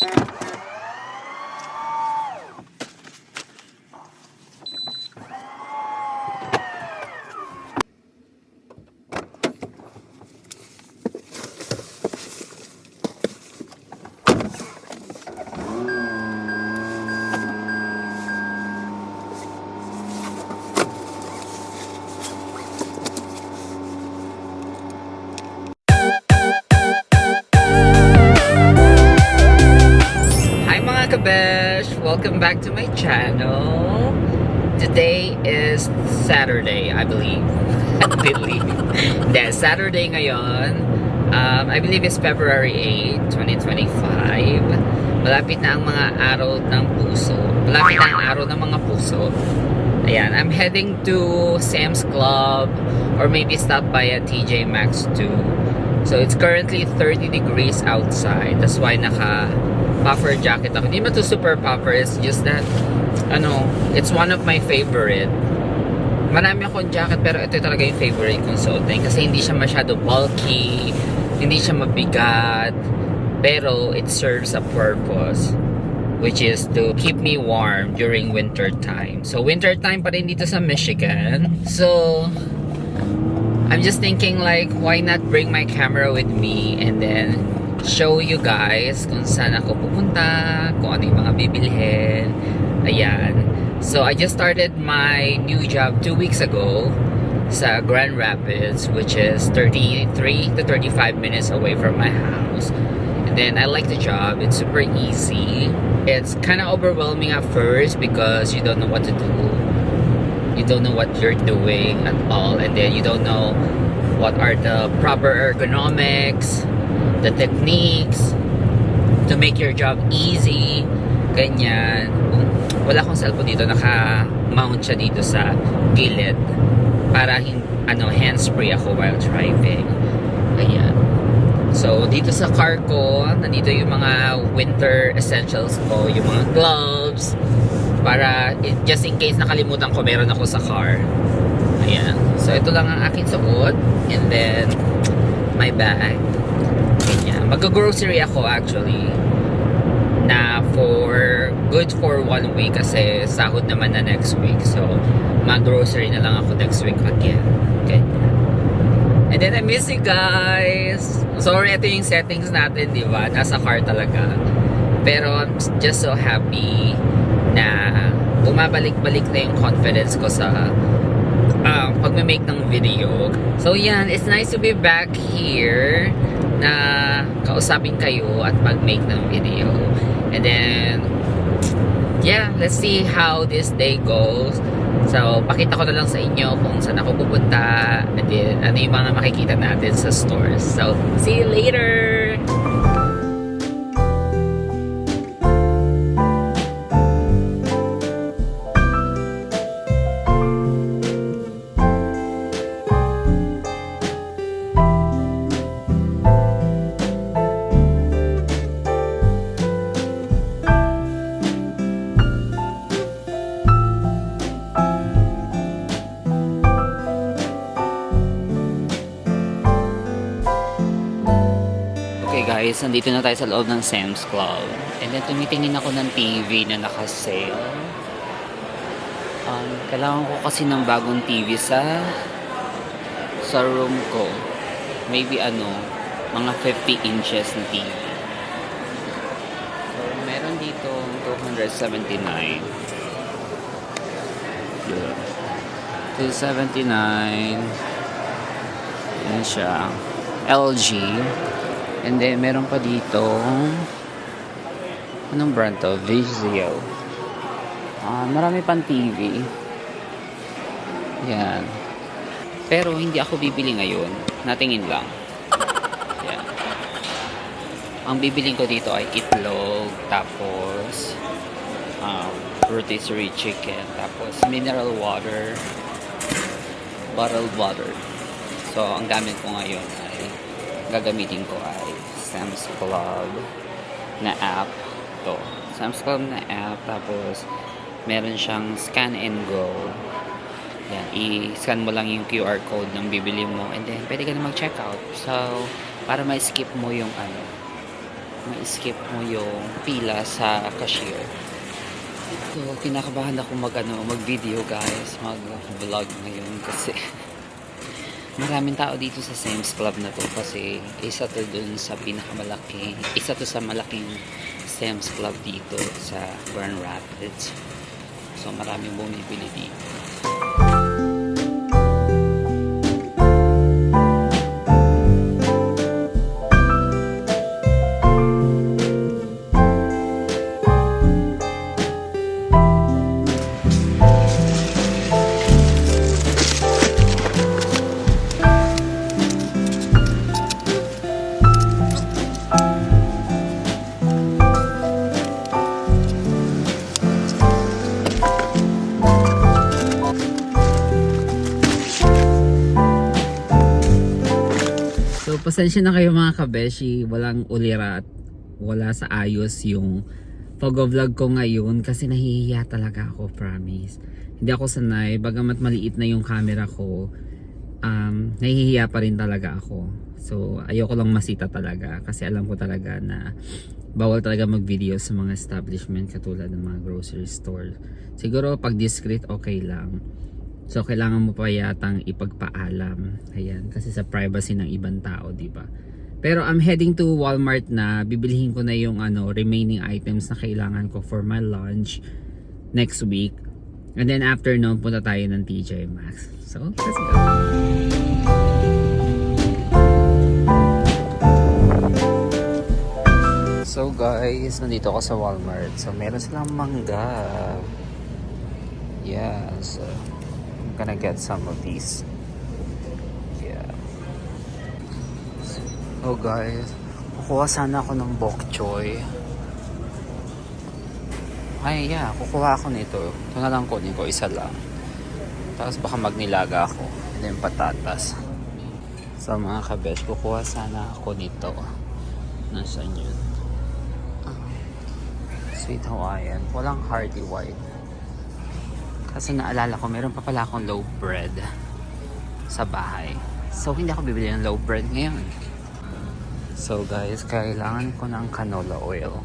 Hi back to my channel. Today is Saturday, I believe. I believe. Hindi, Saturday ngayon. Um, I believe it's February 8, 2025. Malapit na ang mga araw ng puso. Malapit na ang araw ng mga puso. Ayan, I'm heading to Sam's Club or maybe stop by at TJ Maxx too. So it's currently 30 degrees outside. That's why naka puffer jacket ako. Hindi man to super puffer. It's just that, ano, it's one of my favorite. Marami akong jacket pero ito talaga yung favorite kong suotin kasi hindi siya masyado bulky, hindi siya mabigat, pero it serves a purpose which is to keep me warm during winter time. So winter time pa rin dito sa Michigan. So I'm just thinking like why not bring my camera with me and then show you guys kung saan ako pupunta, kung ano yung mga bibilhin. Ayan. So I just started my new job two weeks ago sa Grand Rapids which is 33 to 35 minutes away from my house. And then I like the job. It's super easy. It's kind of overwhelming at first because you don't know what to do. You don't know what you're doing at all. And then you don't know what are the proper ergonomics, the techniques to make your job easy. Ganyan. Wala akong cellphone dito. Naka-mount siya dito sa gilid para hin ano, hands-free ako while driving. Ayan. So, dito sa car ko, nandito yung mga winter essentials ko, yung mga gloves, para just in case nakalimutan ko, meron ako sa car. Ayan. So, ito lang ang aking suot. And then, my bag. Ganyan. Mag-grocery ako actually na for good for one week kasi sahod naman na next week. So, mag-grocery na lang ako next week again. Okay. And then I miss you guys. Sorry, ito yung settings natin, di ba? Nasa car talaga. Pero I'm just so happy na bumabalik-balik na yung confidence ko sa um, pagme-make ng video. So yan, it's nice to be back here na kausapin kayo at mag-make ng video. And then, yeah, let's see how this day goes. So, pakita ko na lang sa inyo kung saan ako pupunta and then ano yung mga makikita natin sa stores. So, see you later! Guys, nandito na tayo sa loob ng Sam's Club. And then tumitingin ako ng TV na naka-sale. Um, kailangan ko kasi ng bagong TV sa sa room ko. Maybe ano, mga 50 inches na TV. So, meron dito 279. Yun. 279. Yan siya. LG. And then, meron pa dito anong brand to? Vizio. Ah, marami pang TV. Yan. Pero hindi ako bibili ngayon. Natingin lang. Yan. Ang bibiling ko dito ay itlog, tapos um, rotisserie chicken, tapos mineral water, bottled water. So, ang gamit ko ngayon ay gagamitin ko ay Sam's Club na app to. Sam's Club na app tapos meron siyang scan and go. Yan, i-scan mo lang yung QR code ng bibili mo and then pwede ka na mag-checkout. So, para ma-skip mo yung ano, ma-skip mo yung pila sa cashier. So, kinakabahan ako mag, ano, mag-video guys, mag-vlog ngayon kasi maraming tao dito sa Sam's Club na to kasi isa to dun sa pinakamalaki, isa to sa malaking Sam's Club dito sa Grand Rapids. So, maraming bumibili dito. Pasensya na kayo mga kabeshi. Walang ulira at wala sa ayos yung pag-vlog ko ngayon kasi nahihiya talaga ako, promise. Hindi ako sanay, bagamat maliit na yung camera ko, um, nahihiya pa rin talaga ako. So, ayoko lang masita talaga kasi alam ko talaga na bawal talaga mag-video sa mga establishment katulad ng mga grocery store. Siguro pag discreet okay lang. So kailangan mo pa yatang ipagpaalam. Ayan, kasi sa privacy ng ibang tao, 'di ba? Pero I'm heading to Walmart na. Bibilihin ko na yung ano, remaining items na kailangan ko for my lunch next week. And then after noon, punta tayo ng TJ Maxx. So, let's go. So guys, nandito ako sa Walmart. So meron silang mangga. Yeah, so gonna get some of these. Yeah. Oh guys, kukuha sana ako ng bok choy. Ay, yeah, kukuha ako nito. Ito na lang kunin ko, isa lang. Tapos baka magnilaga ako. And then patatas. So mga kabesh, kukuha sana ako nito. Nasaan yun? Ah, Sweet Hawaiian. Walang hearty white. Kasi naalala ko, meron pa pala akong low bread sa bahay. So, hindi ako bibili ng low bread ngayon. So, guys, kailangan ko ng canola oil.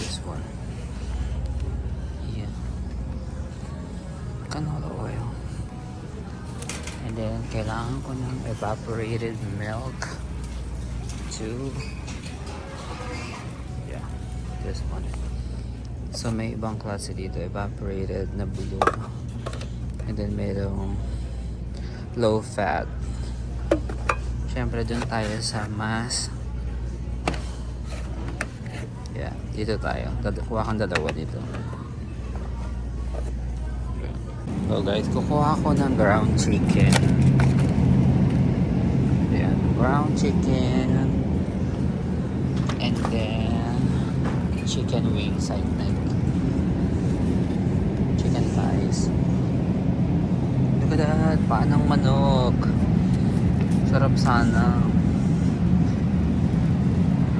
This one. Yan. Canola oil. And then, kailangan ko ng evaporated milk. Two. Yeah. This one. So may ibang klase dito, evaporated na blue. And then mayroong low fat. Siyempre dun tayo sa mas Yeah, dito tayo. Kuha kang dalawa dito. So guys, kukuha ako ng ground chicken. Ayan, ground chicken. And then chicken wings, I think. Thighs. Look at that, paanang manok. Sarap sana.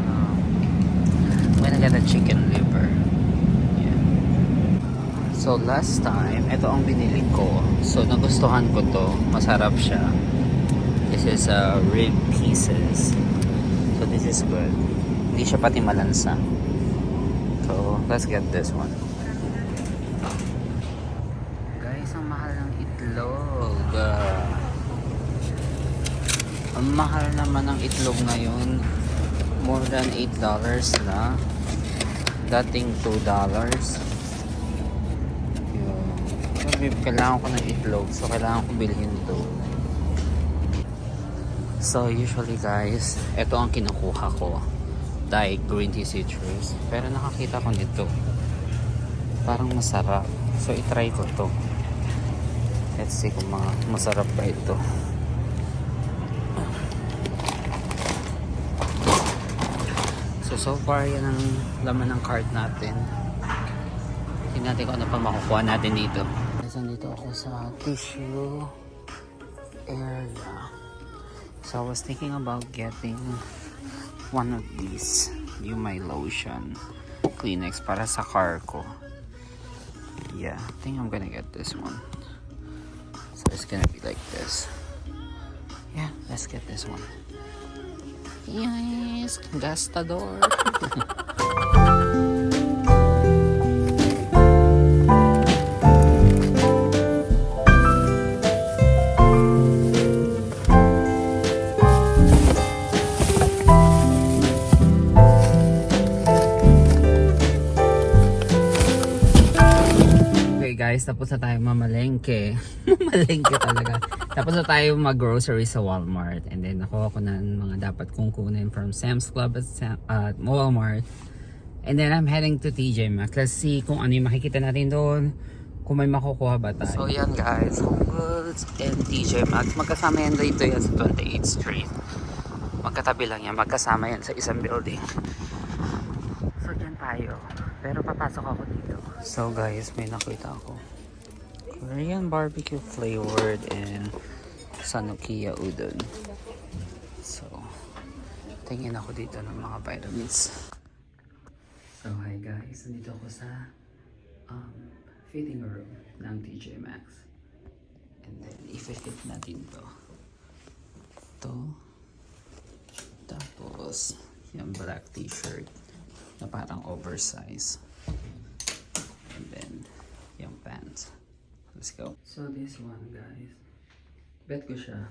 Um, I'm gonna get a chicken liver. Yeah. So last time, ito ang binili ko. So nagustuhan ko to. Masarap siya. This is uh, rib pieces. So this is good. Hindi siya pati malansa. So, let's get this one. Guys, ang mahal ng itlog. Ah. Ang mahal naman ng itlog ngayon. More than $8 na. Dating $2. Yun. Sabi, Kailangan ko ng itlog. So, kailangan ko bilhin to. So, usually guys, ito ang kinukuha ko. Thai green tea citrus. Pero nakakita ko nito. Parang masarap. So, itry ko to. Let's see kung masarap ba ito. So, far, yan ang laman ng cart natin. Tingnan natin kung ano pa makukuha natin dito. Guys, nandito ako sa tissue area. So, I was thinking about getting one of these. Yung my lotion. Kleenex para sa car ko. Yeah, I think I'm gonna get this one. So, it's gonna be like this. Yeah, let's get this one. Yes, gastador. Guys, tapos na tayo mamalengke. mamalengke talaga. Tapos na tayo mag-grocery sa Walmart. And then nakuha ko na ang mga dapat kong kunin from Sam's Club at, Sam, at Walmart. And then I'm heading to TJ Maxx. Let's see kung ano yung makikita natin doon. Kung may makukuha ba tayo. So yan guys, Home Goods and TJ Maxx. Magkasama yan dito yan sa 28th Street. Magkatabi lang yan. Magkasama yan sa isang building. So dyan tayo. Pero papasok ako dito. So guys, may nakita ako. Korean barbecue flavored and Sanukiya udon. So, tingin ako dito ng mga vitamins. So hi guys, nandito ako sa um, fitting room ng TJ Maxx. And then, i-fit natin to. To. Tapos, yung black t-shirt na parang oversize. And then, yung pants. Let's go. So this one guys, bet ko siya.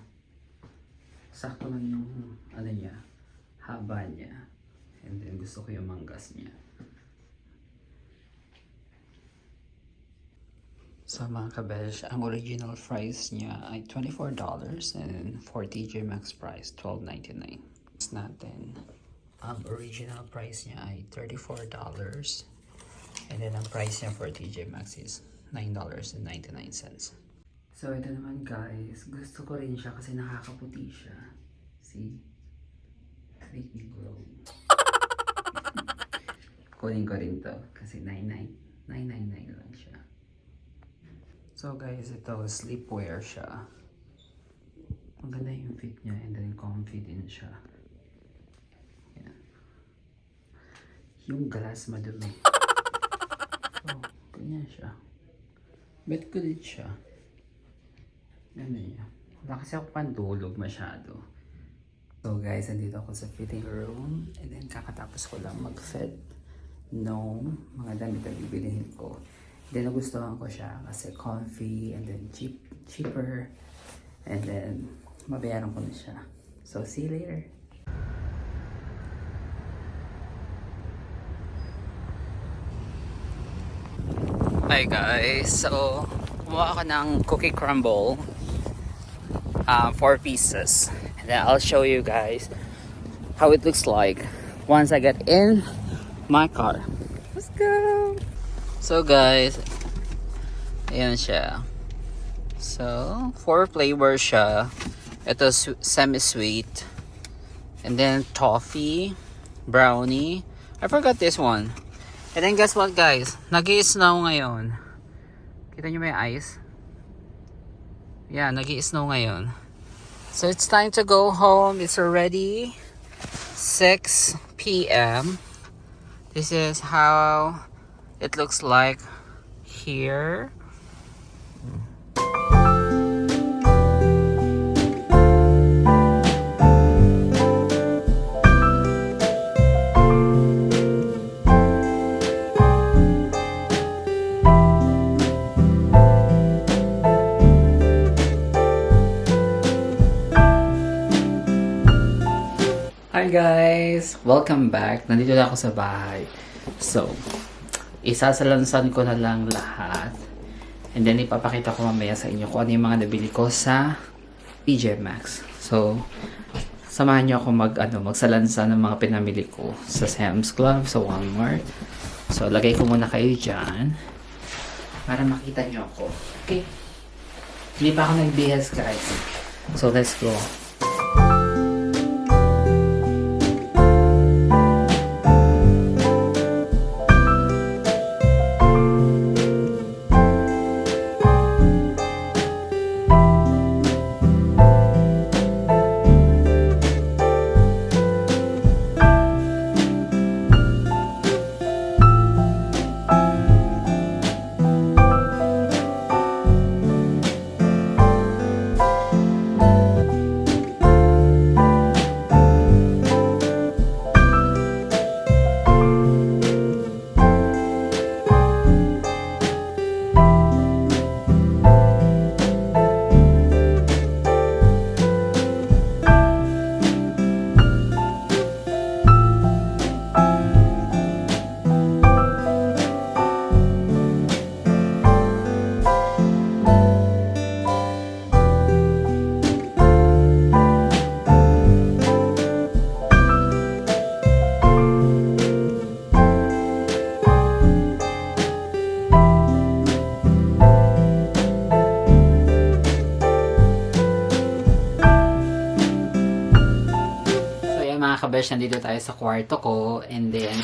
Sakto lang yung ano niya, haba niya. And then gusto ko yung manggas niya. So mga kabesh, ang original price niya ay $24 and for TJ Maxx price, $12.99. Next natin, ang original price niya ay $34 and then ang price niya for TJ Maxx is $9.99. So ito naman guys, gusto ko rin siya kasi nakakaputi siya. See? Me glow. Kunin ko rin to kasi 99 999 lang siya. So guys, ito sleepwear siya. Ang ganda yung fit niya and then comfy din siya. Yan. Yung glass madumi. So, ganyan siya. Bet ko din siya. Ano niya. Wala kasi ako pandulog masyado. So guys, andito ako sa fitting room and then kakatapos ko lang mag-fit no mga damit na bibilihin ko. Then nagustuhan ko siya kasi comfy and then cheap cheaper and then mabayaran ko na siya. So see you later. Hi guys, so kumuha ako ng cookie crumble um, four pieces. And then I'll show you guys how it looks like once I get in my car. Let's go. So guys ayan siya. So four flavors siya. Ito semi-sweet. And then toffee brownie. I forgot this one and then guess what guys nag snow ngayon kita nyo may ice yeah, nag snow ngayon. So it's time to go home. It's already 6 p.m. This is how it looks like here. Hi guys! Welcome back. Nandito na ako sa bahay. So, isasalansan ko na lang lahat. And then ipapakita ko mamaya sa inyo kung ano yung mga nabili ko sa PJ Maxx. So, samahan niyo ako mag, ano, magsalansan ng mga pinamili ko sa Sam's Club, sa Walmart. So, lagay ko muna kayo dyan para makita niyo ako. Okay? Hindi pa ako nagbihas guys. So, let's go. Besh, nandito tayo sa kwarto ko and then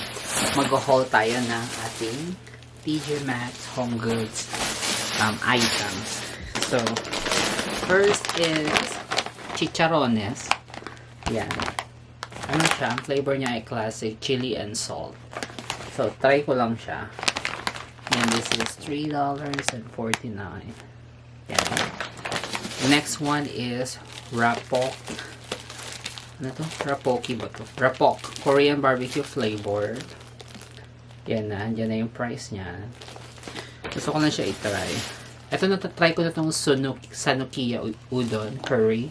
mag-haul tayo ng ating TJ Maxx Home Goods um, items. So, first is chicharones. Yan. Ano siya? Ang flavor niya ay classic chili and salt. So, try ko lang siya. And this is $3.49. Yan. The next one is Rapok. Ano to? Rapoki ba to? Rapok. Korean barbecue flavored. Yan na. Yan na yung price niya. Gusto ko na siya i-try. Ito na try ko na tong sunuk, Sanukiya udon curry.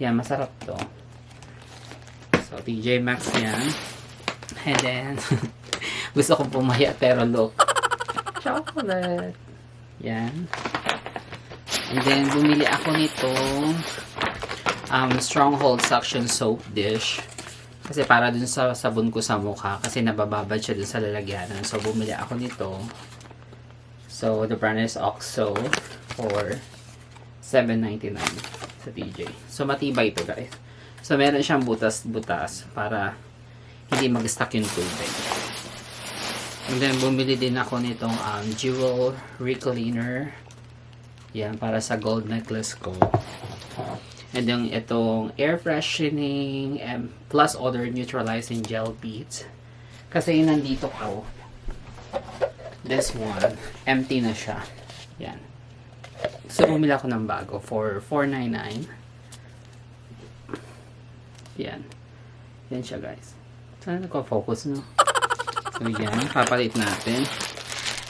Yan, masarap to. So, TJ Maxx yan. And then, gusto kong pumaya pero look. Chocolate. Yan. And then, bumili ako nitong um, Stronghold Suction Soap Dish. Kasi para dun sa sabon ko sa mukha. Kasi nabababad siya dun sa lalagyanan. So, bumili ako nito. So, the brand is Oxo for $7.99 sa TJ. So, matibay ito guys. So, meron siyang butas-butas para hindi mag-stuck yung tubig. And then, bumili din ako nitong um, Jewel Recleaner. Yan, para sa gold necklace ko. And then, itong air freshening um, plus odor neutralizing gel beads. Kasi nandito ko, this one, empty na siya. Yan. So, bumili ako ng bago for $4.99. Yan. Yan siya, guys. Sana nagko-focus, no? So, yan. Papalit natin.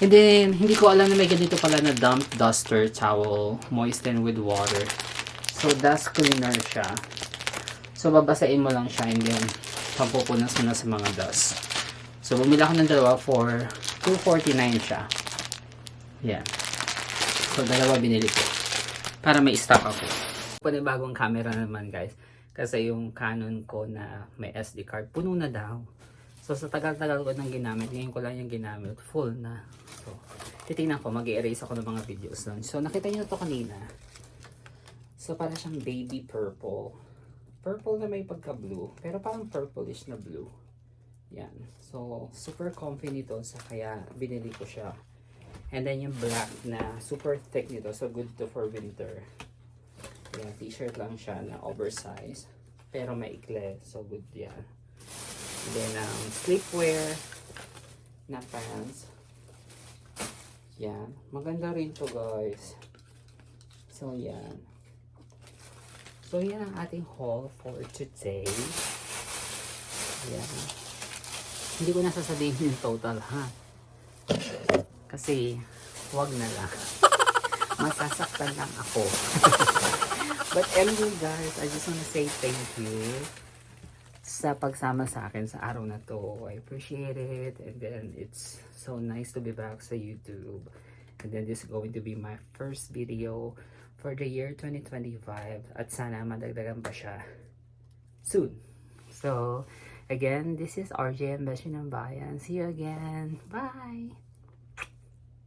And then, hindi ko alam na may ganito pala na damp duster towel moisten with water. So, dust cleaner siya. So, babasain mo lang siya and then, pampupunas mo na sa mga dust. So, bumili ako ng dalawa for $2.49 siya. Yan. So, dalawa binili ko. Para may stock ako. Panibagong camera naman, guys. Kasi yung Canon ko na may SD card, puno na daw. So, sa tagal-tagal ko nang ginamit, ngayon ko lang yung ginamit, full na. So, titingnan ko, mag-erase ako ng mga videos doon. So, nakita nyo to kanina. So, para siyang baby purple. Purple na may pagka-blue, pero parang purplish na blue. Yan. So, super comfy nito, sa kaya binili ko siya. And then yung black na super thick nito, so good to for winter. Yan, t-shirt lang siya na oversized. Pero maikli, so good yan. Then, um, sleepwear na pants. Yan. Maganda rin to guys. So, yan. So, yan ang ating haul for today. Yan. Hindi ko na sasabihin yung total, ha? Kasi, wag na lang. Masasaktan lang ako. But anyway guys, I just wanna say thank you sa pagsama sa akin sa araw na to. I appreciate it. And then it's so nice to be back sa YouTube. And then this is going to be my first video for the year 2025. At sana madagdagan pa siya soon. So, again, this is RJ Ambition ng Bayan. See you again. Bye!